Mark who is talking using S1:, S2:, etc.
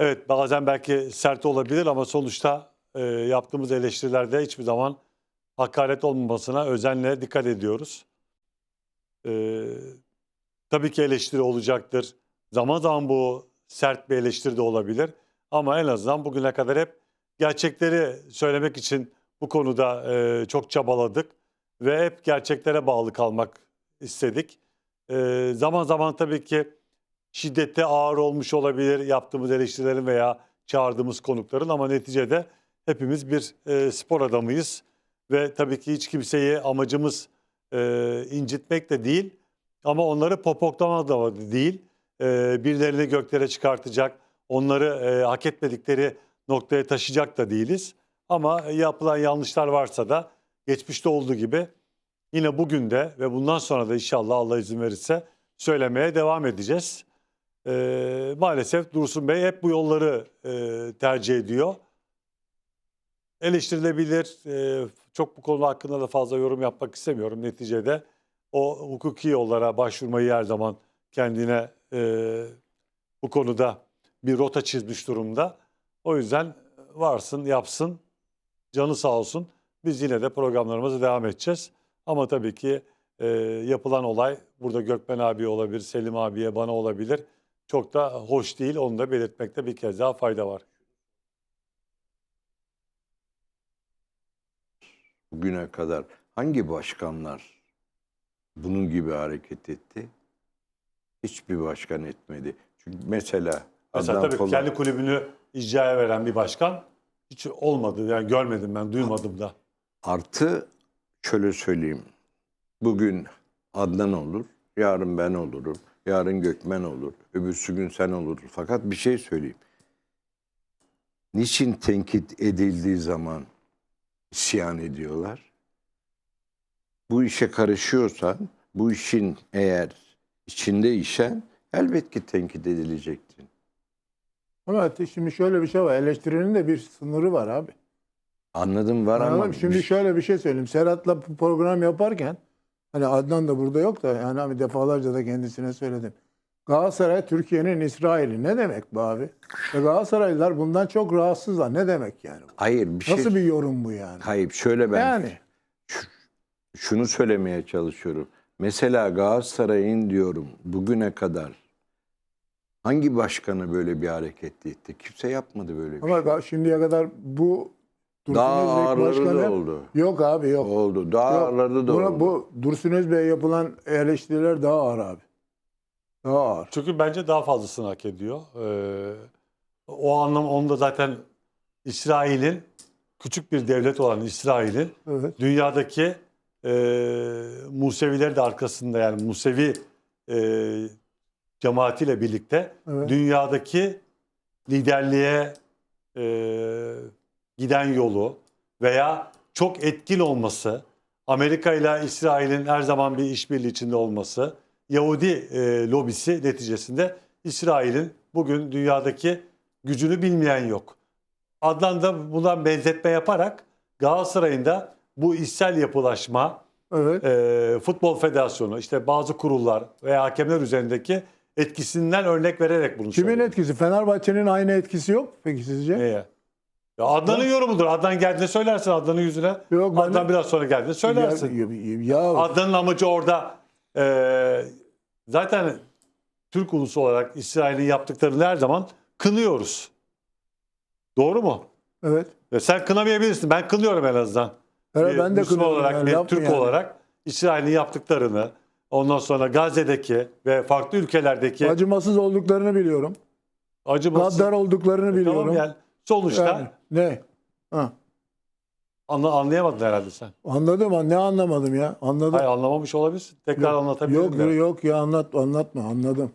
S1: Evet bazen belki sert olabilir ama sonuçta e, yaptığımız eleştirilerde hiçbir zaman hakaret olmamasına özenle dikkat ediyoruz. E, tabii ki eleştiri olacaktır. Zaman zaman bu sert bir eleştiri de olabilir. Ama en azından bugüne kadar hep gerçekleri söylemek için bu konuda e, çok çabaladık. Ve hep gerçeklere bağlı kalmak istedik. E, zaman zaman tabii ki şiddette ağır olmuş olabilir yaptığımız eleştirilerin veya çağırdığımız konukların ama neticede hepimiz bir e, spor adamıyız ve tabii ki hiç kimseyi amacımız e, incitmek de değil ama onları popoklamak da değil. E, birilerini göklere çıkartacak, onları e, hak etmedikleri noktaya taşıyacak da değiliz. Ama yapılan yanlışlar varsa da geçmişte olduğu gibi yine bugün de ve bundan sonra da inşallah Allah izin verirse söylemeye devam edeceğiz. Ee, maalesef Dursun Bey hep bu yolları e, tercih ediyor. Eleştirilebilir. e, çok bu konu hakkında da fazla yorum yapmak istemiyorum. Neticede o hukuki yollara başvurmayı her zaman kendine e, bu konuda bir rota çizmiş durumda. O yüzden varsın, yapsın, canı sağ olsun. Biz yine de programlarımıza devam edeceğiz. Ama tabii ki e, yapılan olay burada Gökmen abi olabilir, Selim abiye, bana olabilir. Çok da hoş değil. Onu da belirtmekte bir kez daha fayda var.
S2: bugüne kadar hangi başkanlar bunun gibi hareket etti? Hiçbir başkan etmedi. Çünkü mesela
S1: Mesela
S2: Adnan
S1: tabii
S2: Polat-
S1: kendi kulübünü icraya veren bir başkan hiç olmadı. Yani görmedim ben, duymadım da.
S2: artı şöyle söyleyeyim. Bugün Adnan olur, yarın ben olurum, yarın Gökmen olur, öbürsü gün sen olur. Fakat bir şey söyleyeyim. Niçin tenkit edildiği zaman isyan ediyorlar? Bu işe karışıyorsan, bu işin eğer içinde işen elbet ki tenkit edilecektin.
S3: Ama şimdi şöyle bir şey var. Eleştirinin de bir sınırı var abi.
S2: Anladım var
S3: Anladın
S2: ama?
S3: Şimdi şöyle bir şey söyleyeyim. Serhat'la program yaparken hani Adnan da burada yok da yani abi defalarca da kendisine söyledim. Galatasaray Türkiye'nin İsrail'i. Ne demek bu abi? Ve Galatasaraylılar bundan çok rahatsızlar. Ne demek yani? bu?
S2: hayır bir şey
S3: Nasıl bir yorum bu yani?
S2: hayır şöyle ben
S3: Yani
S2: şunu söylemeye çalışıyorum. Mesela Galatasaray'ın diyorum bugüne kadar hangi başkanı böyle bir hareket etti? Kimse yapmadı böyle bir
S3: ama
S2: şey.
S3: ga- şimdiye kadar bu Dursun
S2: Daha
S3: Özbek
S2: ağırları da
S3: başkanı-
S2: oldu.
S3: Yok abi yok.
S2: Oldu. Daha
S3: Yok,
S2: ağırları da
S3: buna-
S2: oldu.
S3: Bu Dursun Özbek'e yapılan eleştiriler daha ağır abi. Daha ağır.
S1: Çünkü bence daha fazlasını hak ediyor. Ee, o anlam onda zaten İsrail'in küçük bir devlet olan İsrail'in
S3: Evet.
S1: dünyadaki e, Musevileri de arkasında yani Musevi e, cemaatiyle birlikte
S3: Evet.
S1: dünyadaki liderliğe e, giden yolu veya çok etkin olması, Amerika ile İsrail'in her zaman bir işbirliği içinde olması, Yahudi e, lobisi neticesinde İsrail'in bugün dünyadaki gücünü bilmeyen yok. Adnan da bundan benzetme yaparak Galatasaray'ın da bu içsel yapılaşma,
S3: Evet.
S1: e, Futbol Federasyonu, işte bazı kurullar veya hakemler üzerindeki etkisinden örnek vererek bunu
S3: Kimin
S1: söylüyor.
S3: etkisi? Fenerbahçe'nin aynı etkisi yok peki sizce?
S1: Neye? Ya Adnan'ın yorumudur. Adnan geldiğinde söylersin Adnan'ın yüzüne.
S3: Yok, ben
S1: Adnan
S3: de-
S1: biraz sonra geldiğinde söylersin.
S3: Ya, ya,
S1: Adnan'ın amacı orada e, zaten Türk ulusu olarak İsrail'in yaptıklarını her zaman kınıyoruz. Doğru mu?
S3: evet.
S1: Ya sen kınamayabilirsin. Ben kınıyorum en azından.
S3: Evet,
S1: Bir
S3: ben de
S1: Müslüman
S3: kınıyorum
S1: olarak,
S3: yani,
S1: bir
S3: laf mı
S1: Türk
S3: yani?
S1: olarak İsrail'in yaptıklarını, ondan sonra Gazze'deki ve farklı ülkelerdeki
S3: Acımasız olduklarını biliyorum.
S1: acımasız...
S3: Gaddar olduklarını biliyorum.
S1: Tamam yani sonuçta
S3: Yani, ne? Ha.
S1: anla, anlayamadın herhalde sen.
S3: Anladım ama ne anlamadım ya? Anladım.
S1: Hayır anlamamış olabilirsin. Tekrar anlatabilirim.
S3: yok,
S1: de.
S3: yok ya anlat anlatma anladım.